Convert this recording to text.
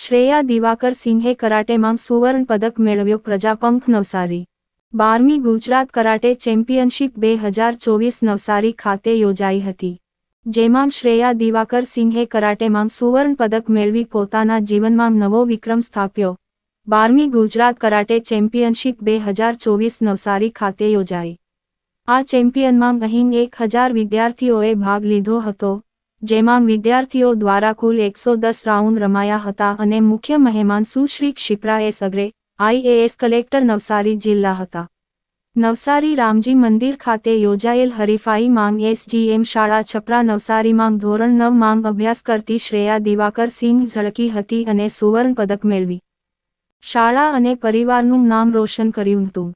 શ્રેયા દિવાકર સિંહે કરાટેમાં સુવર્ણ પદક મેળવ્યો પ્રજાપંખ નવસારી. બારમી ગુજરાત કરાટે ચેમ્પિયનશિપ બે હજાર ચોવીસ નવસારી ખાતે યોજાઈ હતી. જેમાં શ્રેયા દિવાકર સિંહે કરાટેમાં સુવર્ણ પદક મેળવી પોતાના જીવનમાં નવો વિક્રમ સ્થાપ્યો. બારમી ગુજરાત કરાટે ચેમ્પિયનશિપ બે હજાર ચોવીસ નવસારી ખાતે યોજાઈ. આ ચેમ્પિયનમાં અહીં એક હજાર વિદ્યાર્થીઓએ ભાગ લીધો હતો. જેમાં વિદ્યાર્થીઓ દ્વારા કુલ એકસો દસ રાઉન્ડ રમાયા હતા અને મુખ્ય મહેમાન સુશ્રી ક્ષિપ્રા સગરે આઈએએસ કલેક્ટર નવસારી જિલ્લા હતા. નવસારી રામજી મંદિર ખાતે યોજાયેલ હરીફાઈ માંગ એસજીએમ શાળા છપરા નવસારી માંગ ધોરણ નવ માંગ અભ્યાસ કરતી શ્રેયા દિવાકર સિંહ ઝળકી હતી અને સુવર્ણ પદક મેળવી. શાળા અને પરિવારનું નામ રોશન કર્યું હતું.